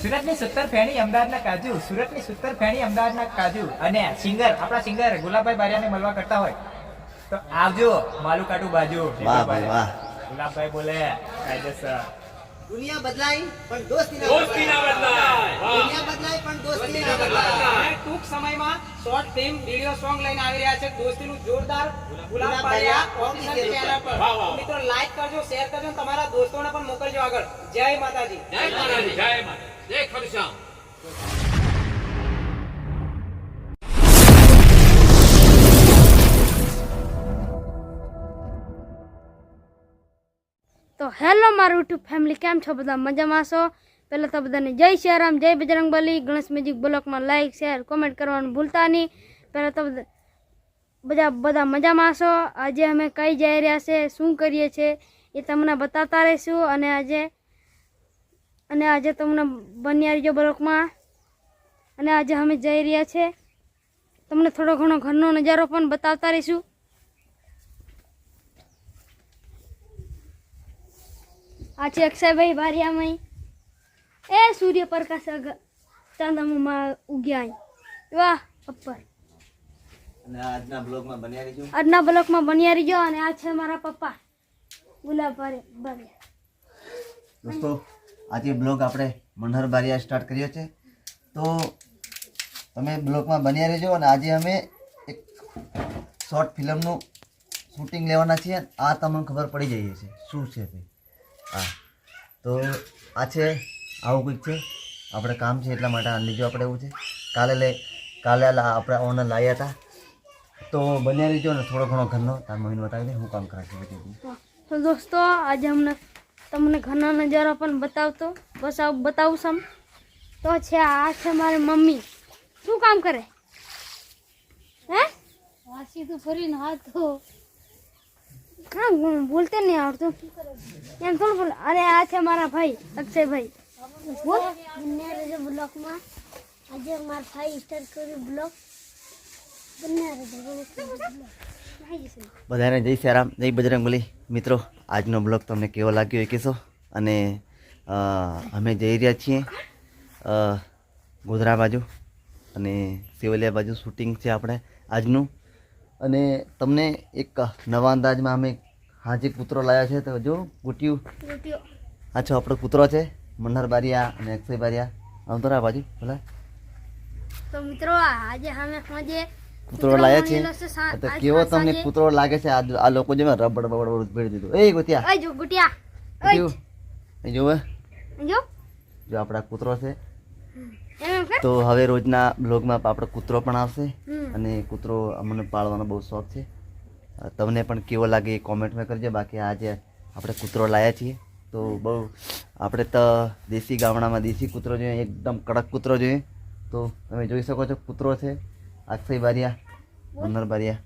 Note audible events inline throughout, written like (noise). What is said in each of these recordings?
સુરતની સુત્તર ફેણી અમદાવાદના કાજુ સુરતની સુત્તર ફેણી અમદાવાદના કાજુ અને સિંગર આપણા સિંગર ગુલાબભાઈ બારિયાને મળવા કરતા હોય. તો આવજો માલુ કાટુ બાજુ. વાહ ભાઈ વાહ. ગુલાબભાઈ બોલે કાયદેસર. દુનિયા બદલાય પણ દોસ્તી ના દોસ્તી ના બદલાય દુનિયા બદલાય પણ દોસ્તી ના બદલાય ટૂંક સમયમાં શોર્ટ ફિલ્મ વિડિયો સોંગ લઈને આવી રહ્યા છે દોસ્તીનું જોરદાર ગુલાબ official channel પર. મિત્રો લાઈક કરજો શેર કરજો તમારા દોસ્તોને પણ મોકલજો આગળ. જય માતાજી. જય માતાજી જય માતા જય ખરશ્યામ તો હેલો, મારું યુટ્યુબ ફેમિલી, કેમ છો બધા? મજામાં છો? પહેલાં તો બધાને જય શ્રીરામ જય બજરંગબલી ગણેશ મેજિક બ્લોકમાં લાઈક, શેર, કોમેન્ટ કરવાનું ભૂલતા નહીં. પહેલાં તો બધા બધા બધા મજામાં છો? આજે અમે કઈ જઈ રહ્યા છે? શું કરીએ છીએ? એ તમને બતાવતા રહીશું. અને આજે અને આજે તમને બન્યા રહીજો બ્લોકમાં અને આજે અમે જઈ રહ્યા છે. તમને થોડો ઘણો ઘરનો નજારો પણ બતાવતા રહીશું. આ છે અક્ષયભાઈ બારિયામય એ સૂર્યપ્રકાશ ચાંદામાં ઉગ્યા. વાહ અપ્પર આજના બ્લોગમાં બન્યા રહેજો. આજના બ્લોકમાં બન્યા રહીજો અને આ છે મારા પપ્પા. ગુલાબ બારે બારિયા દોસ્તો આજે બ્લોગ આપણે મનહર બારિયા સ્ટાર્ટ કર્યો છે. તો તમે બ્લોગમાં બન્યા રહેજો અને આજે અમે એક શોર્ટ ફિલ્મનું શૂટિંગ લેવાના છીએ. આ તમને ખબર પડી જઈએ છે શું છે તે? હા. તો આ છે, આવું કંઈક છે. આપણે કામ છે એટલા માટે લીધું આપણે એવું છે. કાલે લે, કાલે આપણે ઓનર લાવ્યા હતા. તો બન્યા રહેજો ને થોડો ઘણો ઘરનો, તાર મમ્મીને બતાવી દે, હું કામ કરાવી તો દોસ્તો, આજે અમને તમને ઘરના નજારો પણ બતાવતો બસ બતાવું સમ. તો છે આ છે મારી મમ્મી. શું કામ કરે? હે? વાસી તું ફરીને હાથ. તો હા બોલતે નહીં આવડતું. એમ થોડું બોલ. અરે આ છે મારા ભાઈ અક્ષયભાઈ. બોલ. બ્લોકમાં. આજે મારા ભાઈ સ્ટાર્ટ કર્યું બ્લોક. બધાને જય સિયારામ જય બજરંગબલી મિત્રો આજનો બ્લોગ તમને કેવો લાગ્યો એ કહેશો? અને અમે જઈ રહ્યા છીએ ગોધરા બાજુ અને સેવલિયા બાજુ શૂટિંગ છે આપણે આજનું. અને તમને એક નવા અંદાજમાં અમે હાજી કૂતરો લાવ્યા છે તો જો ગુટિયું. હા છો આપણો કૂતરો છે મન્હર બારિયા અને અક્ષય બારિયા. આમ તો આ બાજુ ભલા. તો મિત્રો આજે અમે સાંજે કૂતરો લાવ્યા છે. તો કેવો તમને. કૂતરો લાગે છે? આ લોકો જેમાં રબડ બબડ ભેડી દીધું. એ જો ગુટિયા જો. એ જોવે જો. જો આપણા કૂતરો છે. તો હવે રોજના બ્લોગમાં આપણો કૂતરો પણ આવશે. અને કૂતરો અમને પાળવાનો બહુ શોખ છે. તમને પણ કેવો લાગે એ કોમેન્ટમાં કરજો. બાકી આજે આપણે કૂતરો લાવ્યા છીએ. તો બહુ આપણે તો દેશી ગામડામાં દેશી કૂતરો જોઈએ એકદમ કડક કૂતરો જોઈએ. તો તમે જોઈ શકો છો કૂતરો છે. અક્ષય બારિયા મન્નર બારિયા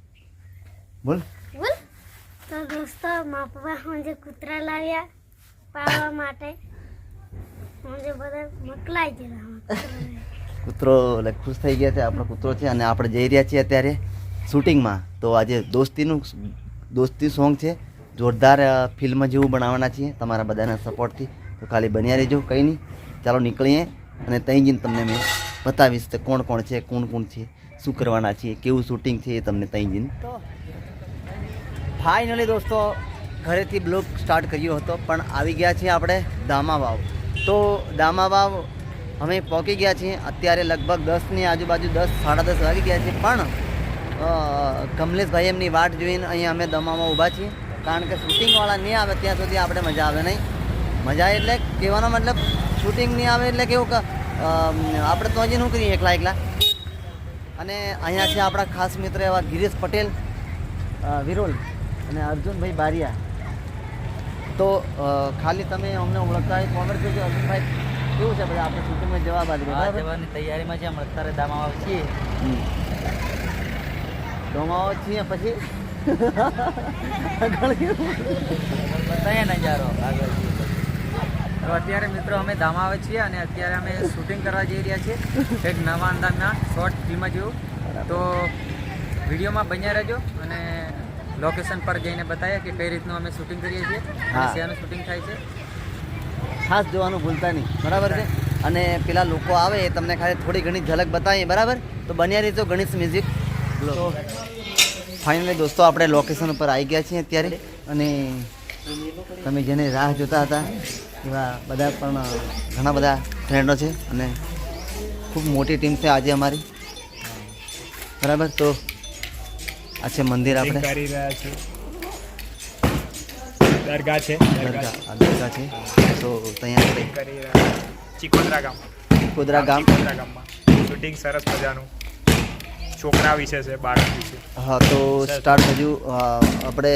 બોલ બોલ તો દોસ્તો મારા પપ્પા સાંજે કૂતરા લાવ્યા પાળવા માટે સાંજે બધા મોકલાઈ ગયા કૂતરો એટલે ખુશ થઈ ગયા છે. આપણો કૂતરો છે અને આપણે જઈ રહ્યા છીએ અત્યારે શૂટિંગમાં. તો આજે દોસ્તીનું દોસ્તી સોંગ છે. જોરદાર ફિલ્મ જેવું બનાવવાના છીએ. તમારા બધાના સપોર્ટથી. તો ખાલી બન્યા રહેજો કંઈ નહીં. ચાલો નીકળીએ અને ત્યાં જઈને તમને મેં બતાવીશ કે કોણ કોણ છે કોણ કોણ છે. શું કરવાના છીએ? કેવું શૂટિંગ છે એ તમને ત્યાં જઈને. ફાઇનલી દોસ્તો, ઘરેથી બ્લોગ સ્ટાર્ટ કર્યો હતો, પણ આવી ગયા છીએ આપણે દામા વાવ તો દામા વાવ અમે પહોંચી ગયા છીએ, અત્યારે લગભગ દસની આજુબાજુ દસ, સાડા દસ વાગી ગયા છે પણ કમલેશભાઈ એમની વાટ જોઈને અહીંયા અમે દમામાં ઊભા છીએ, કારણ કે શૂટિંગવાળા નહીં આવે ત્યાં સુધી આપણે મજા આવે નહીં. મજા એટલે કહેવાનો મતલબ શૂટિંગ નહીં આવે એટલે કેવું કે આપણે તો હજી શું કરીએ એકલા એકલા. અને અહીંયા છે આપણા ખાસ મિત્ર એવા ગિરીશ પટેલ વિરોલ અને અર્જુનભાઈ બારિયા. તો ખાલી તમે અમને ઓળખતા હોય કોમેન્ટ કરજો. અર્જુનભાઈ કેવું છે બધા? આપણે શૂટિંગમાં જવાબ આપી આ જવાની તૈયારીમાં છે. હમણાં અત્યારે દામાવા છીએ. હમ. છીએ પછી? (laughs) બતાવીએ નજારો. આગળ. તો અત્યારે મિત્રો અમે ધામાવે છીએ અને અત્યારે અમે શૂટિંગ કરવા જઈ રહ્યા છીએ. એક નવા અંદાજના શોર્ટ ફિલ્મ જેવું તો વિડીયોમાં બન્યા રહેજો અને લોકેશન પર જઈને બતાવીએ કે કઈ રીતનું અમે શૂટિંગ કરીએ છીએ અને. શેનું શૂટિંગ થાય છે. ખાસ જોવાનું ભૂલતા નહીં. બરાબર છે? અને પેલા લોકો આવે એ તમને ખાલી થોડી ઘણી ઝલક બતાવીએ બરાબર? તો બન્યા રહીજો ગણેશ મ્યુઝિક ફાઇનલી દોસ્તો આપણે લોકેશન ઉપર આવી ગયા છીએ અત્યારે. અને તમે જેને રાહ જોતા હતા એવા બધા પણ ઘણા બધા ફ્રેન્ડો છે અને ખૂબ મોટી ટીમ છે આજે અમારી. બરાબર? તો આ છે મંદિર આપણે. કરી રહ્યા છે. દરગાહ છે દરગાહ દરગાહ છે. તો ત્યાં આપણે કરી રહ્યા ચિકોદરા ગામ. ચિકોદરા ગામ. ચિકોદરા ગામમાં. શૂટિંગ સરસ મજાનું. છોકરા વિશે છે બાળક વિશે. હા તો સ્ટાર્ટ હજુ આપણે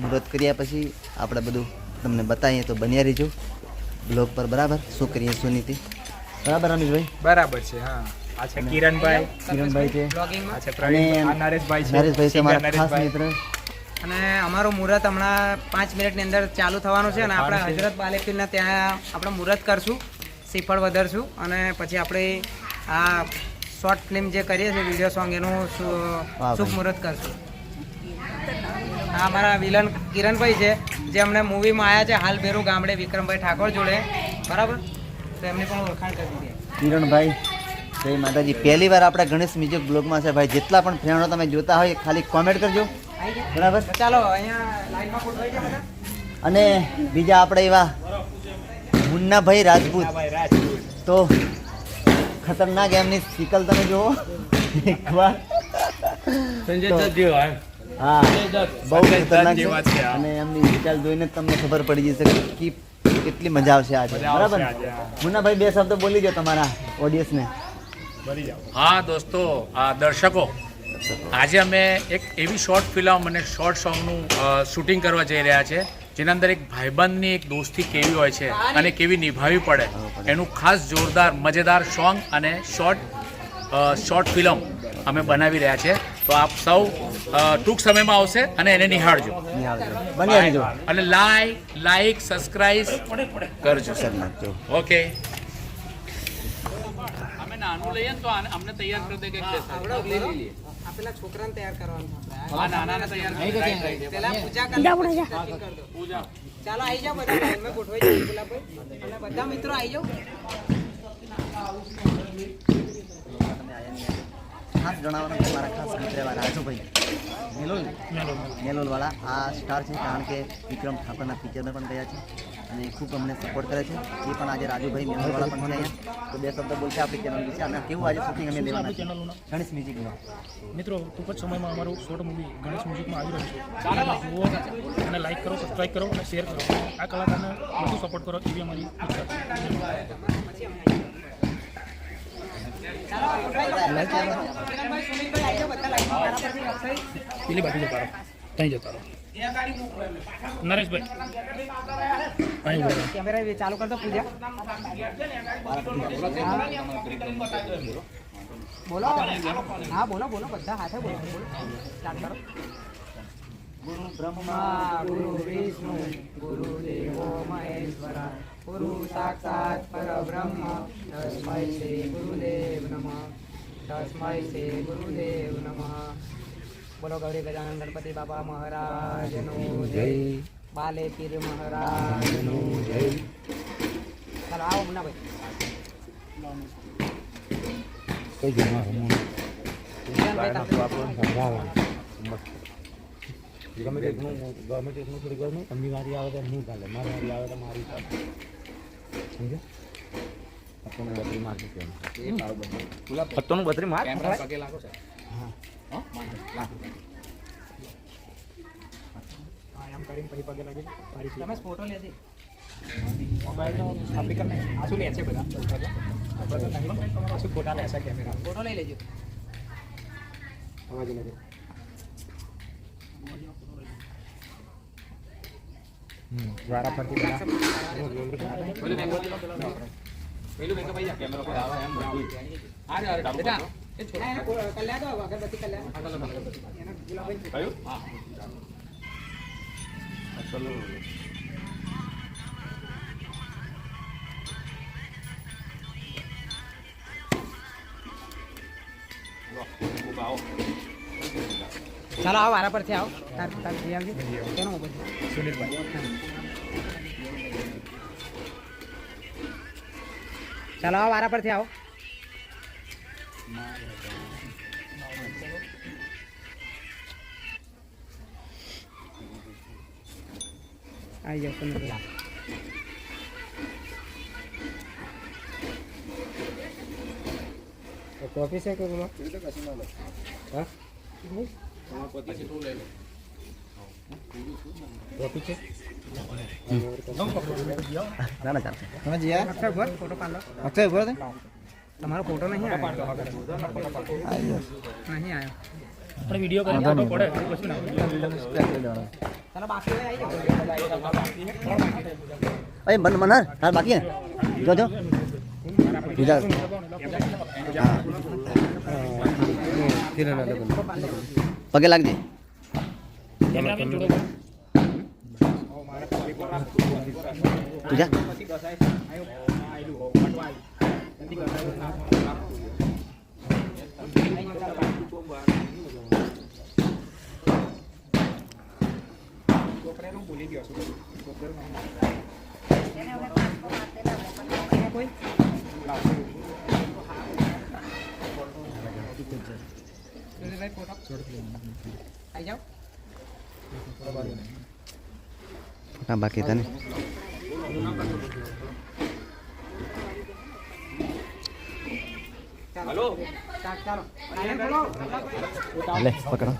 મુહૂર્ત કર્યા પછી આપણે બધું તમને બતાવીએ તો બન્યા રહીજો. બ્લોગ પર બરાબર. શું કરીએ શું નીતિ બરાબર રમેશભાઈ બરાબર છે હા. આ છે કિરણભાઈ. કિરણભાઈ છે. આ છે પ્રવીણ નરેશભાઈ છે. નરેશભાઈ છે મારા ખાસ મિત્ર. અને અમારું મુહૂર્ત હમણાં પાંચ મિનિટની અંદર ચાલુ થવાનું છે અને આપણે હજરત બાલેપીરના ત્યાં આપણે મુહૂર્ત કરશું શ્રીફળ વધારશું અને પછી આપણે આ શોર્ટ ફિલ્મ જે કરીએ છીએ વીડિયો સોંગ એનું શુભ. મુહૂર્ત કરશું. આ અમારા વિલન કિરણભાઈ છે જે અમને મૂવીમાં આવ્યા છે હાલ બેરું ગામડે વિક્રમભાઈ ઠાકોર જોડે. બરાબર? તો એમની પણ ઓળખાણ કરી દીધી. કિરણભાઈ જય માતાજી. પહેલી વાર આપણે ગણેશ મ્યુઝિક બ્લોગમાં છે. ભાઈ જેટલા પણ ફ્રેન્ડો તમે જોતા હોય ખાલી કોમેન્ટ કરજો. બરાબર? ચાલો અહીંયા લાઈનમાં ગોઠવાઈ જાય અને બીજા આપણે એવા મુન્નાભાઈ રાજપૂત. તો ખતરનાક એમની સિકલ તમે જુઓ. એકવાર તો- હા. બહુ ખતરનાક છે. અને એમની ડિટેલ જોઈને તમને ખબર પડી જશે કે કેટલી મજા આવશે આજે. બરાબર. મુન્નાભાઈ બે શબ્દ બોલી દો તમારા ઓડિયન્સને હા દોસ્તો આ દર્શકો આજે અમે એક એવી શોર્ટ ફિલ્મ અને શોર્ટ સોંગનું શૂટિંગ કરવા જઈ રહ્યા છે જેના અંદર એક ભાઈબંધની એક દોસ્તી કેવી હોય છે અને કેવી નિભાવવી પડે એનું ખાસ જોરદાર મજેદાર સોંગ અને શોર્ટ શોર્ટ ફિલ્મ અમે બનાવી રહ્યા છે. તો આપ સૌ ટૂંક સમયમાં આવશે અને એને નિહાળજો. નિહાળજો. રહેજો. અને લાઈક લાઈક સબસ્ક્રાઇબ કરજો. ઓકે અમે નાનું લઈએ ને તો આને- અમને તૈયાર કરી દે કે આ પેલા છોકરાને તૈયાર કરવાનું આ નાનાને તૈયાર પેલા પૂજા કરી જા ચાલો આવી જાવ બધા ગોઠવાઈ ગુલાબભાઈ અને બધા મિત્રો આવી જાઓ. ખાસ જણાવવાનું કે મારા ખાસ મિત્ર એવા રાજુભાઈ મેલોલ. મેલોલવાળા આ સ્ટાર છે કારણ કે વિક્રમ ઠાકોરના પિક્ચરમાં પણ ગયા છે અને ખૂબ અમને સપોર્ટ કરે છે. એ પણ આજે રાજુભાઈ મેલોલવાળા પણ છે અહીંયા. તો બે શબ્દ બોલશે આપણી ચેનલ વિશે. અને કેવું આજે શૂટિંગ અમે લેવાના ચેનલનું ગણેશ મ્યુઝિકનું મિત્રો ટૂંક જ સમયમાં અમારું શોર્ટ મૂવી ગણેશ મ્યુઝિકમાં આવી રહ્યું છે. જુઓ. અને લાઈક કરો સબસ્ક્રાઈબ કરો અને શેર કરો. આ કલાકારને વધુ સપોર્ટ કરો એવી અમારી ઈચ્છા છે કિરણભાઈ સુનિલભાઈ આવી જાઓ બધા લાઈનમાં મારા પરથી અક્ષય પેલી બાજુ જતા રહો. ત્યાં જતા રહો. નરેશભાઈ. અહીં ઊભો રહો. કેમેરા ચાલુ કરતો પૂજા. બોલો. હા, બોલો બોલો, બધા હાથે બોલો બોલો. સ્ટાર્ટ કરો. ગુરુ બ્રહ્મા ગુરુ વિષ્ણુ ગુરુ દેવો મહેશ્વરા. ગુરુ સાક્ષાત પરબ્રહ્મ તસ્મૈ શ્રી ગુરુદેવ નમઃ તસ્મૈ શ્રી ગુરુદેવ નમઃ બોલો ગૌરી ગજાનંદ ગણપતિ બાપા મહારાજનું જય બાલે પીર મહારાજનું જય ચાલો આવો મુન્નાભાઈ ગમે તેટલું ગમે તેટલું થોડી ઘરનું એમની વારી આવે તો હું ચાલે મારી વારી આવે તો મારી ચાલે સમજ્યા પત્તોનું બત્રી માર પત્તોનું બત્રી માર તમે ફોટો લેજે શું લે છે બધા શું ફોટા લેશે કેમેરા ફોટો લઈ લેજો દ્વારા ફરતી બધા કલ્યાણ ચાલો આવો મારા પરથી આવો તાર તાર જઈ આવજો કેનો મોબાઈલ સુનિલભાઈ ચાલો આવો વારા પરથી આવો આવી જાઓ પંદર કોફી છે કે હા કોફી છે ના ના ચાલશે તમે જીયા અક્ષય ઊભો રહો, ફોટો પાડો તમારો ફોટો નહીં આવ્યો નહીં આવ્યો આપણે વીડિયો કરી પડે પછી ના અરે હા બાકી હે. જો જો. બીજા. પગે લાગજે તું જા આવી જાઓ ફોટા બાકી હતા ને ચાલો ચાલો ચાલો લે પકડો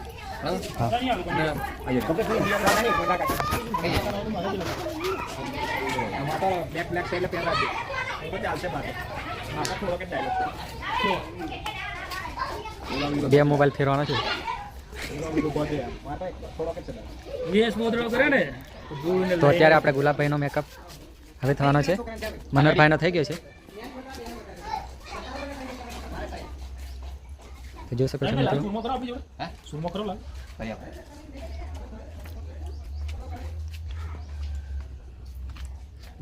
બે મોબાઈલ ફેરવાનો છે. તો અત્યારે આપણે ગુલાબભાઈનો મેકઅપ હવે થવાનો છે. મનોહરભાઈનો થઈ ગયો છે. તો જોઈ શકો છો મિત્રો.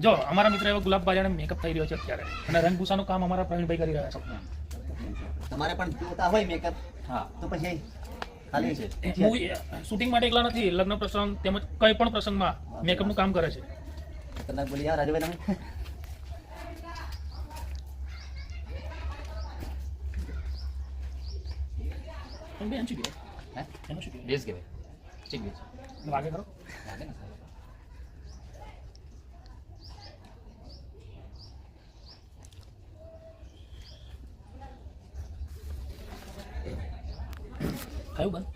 જો અમારા મિત્ર એવા ગુલાબભાઈ મેકઅપ થઈ રહ્યો છે અત્યારે. અને રંગભૂષાનું કામ અમારા પ્રવીણભાઈ કરી રહ્યા છે. તમારે પણ જોતા હોય મેકઅપ હા. તો પછી ખાલી છે. હું શૂટિંગ માટે એકલા નથી લગ્ન પ્રસંગ તેમજ કઈ પણ પ્રસંગમાં મેકઅપનું કામ કરે છે. કલાક બોલી યાર રાજુભાઈ તમે. બેન શું કહેવાય? એનું ઠીક કહેવાય વાગે કરો થયું બંધ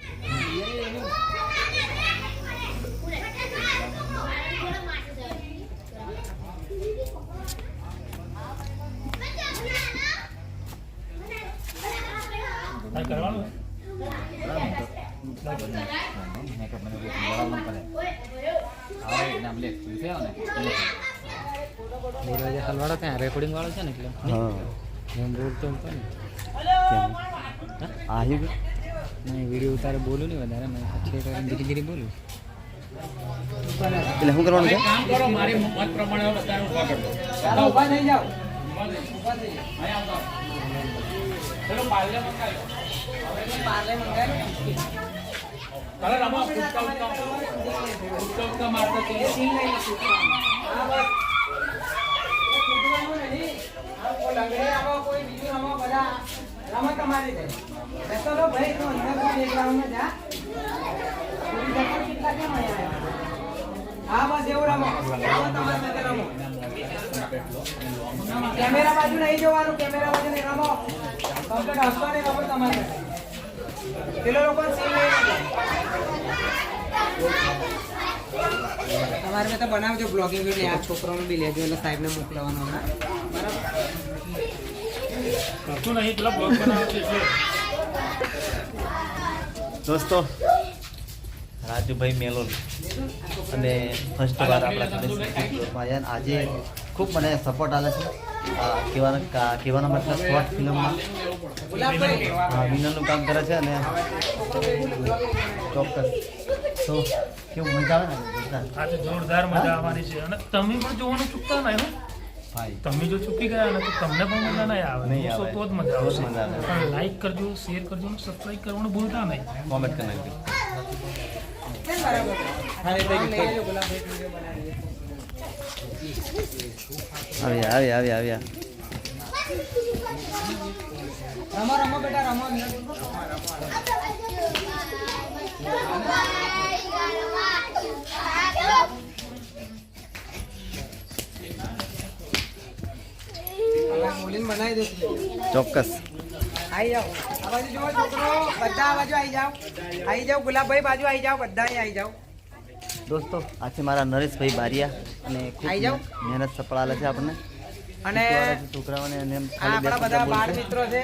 કાંઈ કરવાનું? હલવાડો ત્યાં રેકોર્ડિંગ વાળો છે ને એટલે બોલતો હતો ને આવ્યું કે? મેં વીડિયો ઉતારે બોલું નહીં વધારે મેં પછી કરીને ધીરે ધીરે બોલું. એટલે શું કરવાનું છે? કામ કરો મારી મત પ્રમાણે હવે ઊભા કરજો. ચાલો ઊભા થઈ જાઓ. ચલો પાર્લે મંગાવ્યો. પાર્લે મંગાવી અરે રમો ઉચકા ઉચકા ઉચકા ઉચકા મારતા તે. હા બસ. એ નહીં. આ કોઈ લંગડી રમો, કોઈ બીજું રમો, બધા. રમત તમારી છે. ચલો ભાઈ, તું અંદર કોઈ એક રાઉન્ડમાં જા. કેટલા કેમ હા બસ એવું રમો રમો તમારી સાથે રમો કેમેરા બાજુ નહીં જોવાનું કેમેરા બાજુ નહીં રમો. કમ્પ્લીટ હસતો નહીં રમો તમારે. પેલો લોકો સીન લઈ તમારે મેં તો બનાવજો બ્લોગિંગ વીડિયો આ છોકરાઓને બી લેજો એટલે સાહેબને મોકલવાનો હમણાં કરતું નહીં પેલા બ્લોગ બનાવે છે એટલે દોસ્તો રાજુભાઈ મેલોલ અને ફર્સ્ટ વાર આપણા આજે ખૂબ મને સપોર્ટ આવે છે. કહેવાનો કા- મતલબ શોર્ટ ફિલ્મમાં વિનરનું કામ કરે છે અને ચોક્કસ. તો કેવું મજા આવે ને? જોરદાર. મજા આવવાની છે. અને તમે પણ જોવાનું ચૂકતા નહીં તમે જો ચૂકી ગયા ને તો તમને પણ મજા નહીં આવે. નહીં આવે. તો જ મજા આવશે. મજા આવે. પણ લાઈક કરજો શેર કરજો અને સબસ્ક્રાઇબ કરવાનું ભૂલતા નહીં. કોમેન્ટ કરી નાખજો. આવ્યા આવ્યા આવ્યા આવ્યા. રમો રમો બેટા રમો. અંદર. ચોક્કસ. આઈ જાઓ. આ બાજુ જુઓ છોકરો. બધા આ બાજુ આવી જાઓ. આવી જાઓ. ગુલાબભાઈ બાજુ આવી જાઓ. બધા આવી જાઓ. દોસ્તો આ છે મારા નરેશભાઈ બારિયા અને આઈ જાઓ. મહેનત સફળાલે છે આપણને. અને છોકરાઓને આપણા બધા બાળ મિત્રો છે.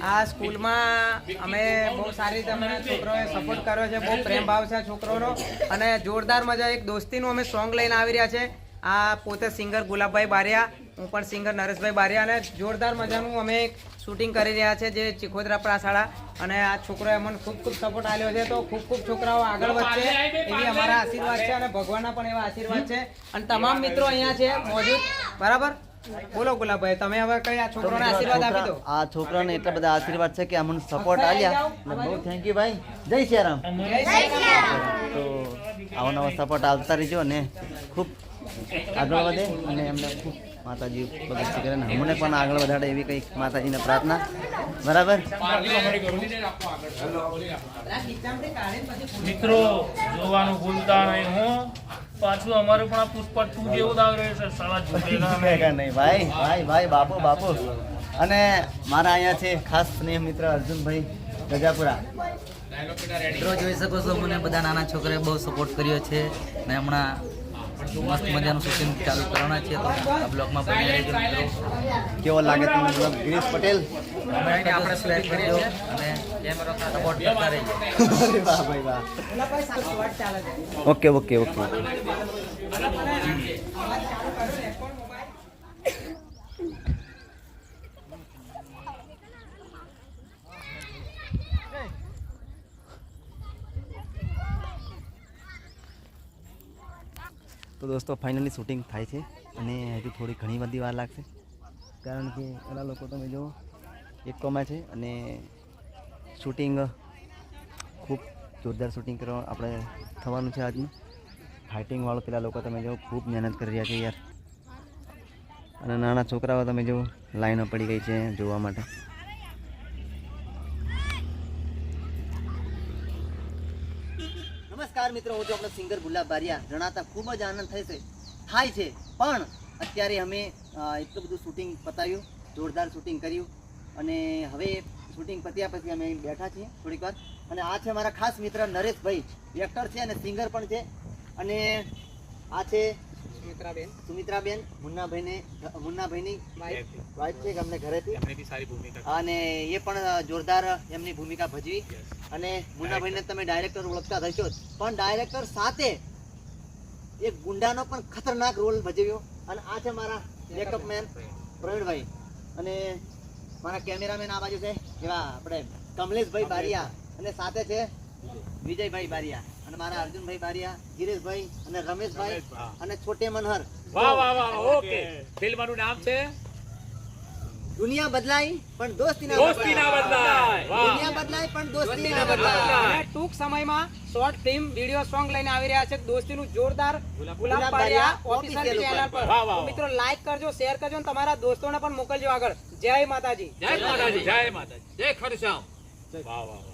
આ સ્કૂલમાં અમે બહુ સારી રીતે અમને છોકરોએ સપોર્ટ કર્યો છે. બહુ પ્રેમ ભાવ છે છોકરોનો. અને જોરદાર મજા એક દોસ્તીનું અમે સોંગ લઈને આવી રહ્યા છે. આ પોતે સિંગર ગુલાબભાઈ બારિયા. હું પણ સિંગર નરેશભાઈ બારિયા અને જોરદાર મજાનું અમે શૂટિંગ કરી રહ્યા છે જે ચિખોદરા પ્રાશાળા અને આ છોકરો અમને ખૂબ ખૂબ સપોર્ટ આપ્યો છે. તો ખૂબ ખૂબ છોકરાઓ આગળ વધશે. એવી અમારા આશીર્વાદ છે અને ભગવાનના પણ એવા આશીર્વાદ છે. અને તમામ મિત્રો અહીંયા છે મોજૂદ. બરાબર? બોલો ગુલાબભાઈ તમે હવે કઈ આ છોકરોને આશીર્વાદ આપી દો? આ છોકરાને એટલા બધા આશીર્વાદ છે કે અમને સપોર્ટ આલ્યા. બહુ થેન્ક યુ ભાઈ. જય શ્રી રામ તો આવો નવો સપોર્ટ આવતા રહેજો ને ખૂબ આગળ વધે અને એમને ખૂબ માતાજી ભગતસિંહ કરે અમને પણ આગળ વધારે એવી કંઈક માતાજીને પ્રાર્થના. બરાબર? મિત્રો જોવાનું ભૂલતા નહીં હું. પાછું અમારે પણ આ પુષ્પા ટુ જેવું જ આવી રહ્યું છે (laughs) નહીં. ભાઈ ભાઈ ભાઈ બાપુ બાપુ. અને મારા અહીંયા છે ખાસ સ્નેહ મિત્ર અર્જુનભાઈ ગજાપુરા. મિત્રો જોઈ શકો છો મને બધા નાના છોકરાએ બહુ સપોર્ટ કર્યો છે. ને હમણાં મસ્ત મજાનું શૂટિંગ ચાલુ કરવાના છે તો આ બ્લોગમાં બની રહેજો કેવો લાગે તમને બ્લોગ? ગિરીશ પટેલ? આપણે કરી કરજો અને સપોર્ટ કરતા રહેજો વાહ ભાઈ વાહ. Okay okay okay. તો દોસ્તો ફાઇનલી શૂટિંગ થાય છે અને હજુ થોડી ઘણી બધી વાર લાગશે. કારણ કે એના લોકો તમે જો એકમાં છે અને શૂટિંગ ખૂબ જોરદાર શૂટિંગ કરવા આપણે થવાનું છે આજનું. ફાઇટિંગવાળો પેલા લોકો તમે જો ખૂબ મહેનત કરી રહ્યા છે યાર. અને નાના છોકરાઓ તમે જો લાઈનો પડી ગઈ છે જોવા માટે. નમસ્કાર મિત્રો હું છું આપણે સિંગર ગુલાબ બારિયા. જણાતા ખૂબ જ આનંદ થાય છે. થાય છે પણ અત્યારે અમે એટલું બધું શૂટિંગ પતાવ્યું જોરદાર શૂટિંગ કર્યું. અને હવે શૂટિંગ પત્યા પછી અમે બેઠા છીએ થોડીક વાર. અને આ છે મારા ખાસ મિત્ર નરેશભાઈ. એક્ટર છે અને સિંગર પણ છે. અને આ છે સુમિત્રાબેન. સુમિત્રાબેન મુન્નાભાઈને મુન્નાભાઈની વાઇફ છે અમને ઘરેથી. અને એ પણ જોરદાર એમની ભૂમિકા ભજવી. અને મુન્નાભાઈને તમે ડાયરેક્ટર ઓળખતા થશો જ. પણ ડાયરેક્ટર સાથે એક ગુંડાનો પણ ખતરનાક રોલ ભજવ્યો. અને આ છે મારા મેકઅપ મેન પ્રવીણભાઈ. અને મારા કેમેરામેન આ બાજુ છે એવા આપણે કમલેશભાઈ બારિયા. અને સાથે છે વિજયભાઈ બારિયા. અને મારા અર્જુનભાઈ બારિયા ધીરેશભાઈ અને રમેશભાઈ અને છોટે મનહર. વાહ વાહ વાહ ઓકે ફિલ્મનું નામ છે દુનિયા બદલાય પણ દોસ્તી ના દોસ્તી ના બદલાય દુનિયા બદલાય પણ દોસ્તી ના બદલાય. અને ટૂંક સમયમાં શોર્ટ ફિલ્મ વીડિયો સોંગ લઈને આવી રહ્યા છે દોસ્તીનું જોરદાર ગુલાબ બારિયા ઓફિશિયલ ચેનલ પર. મિત્રો લાઈક કરજો શેર કરજો અને તમારા દોસ્તોને પણ મોકલજો આગળ. જય માતાજી. જય માતાજી જય માતાજી. જય ખરશ્યામ વાહ વાહ.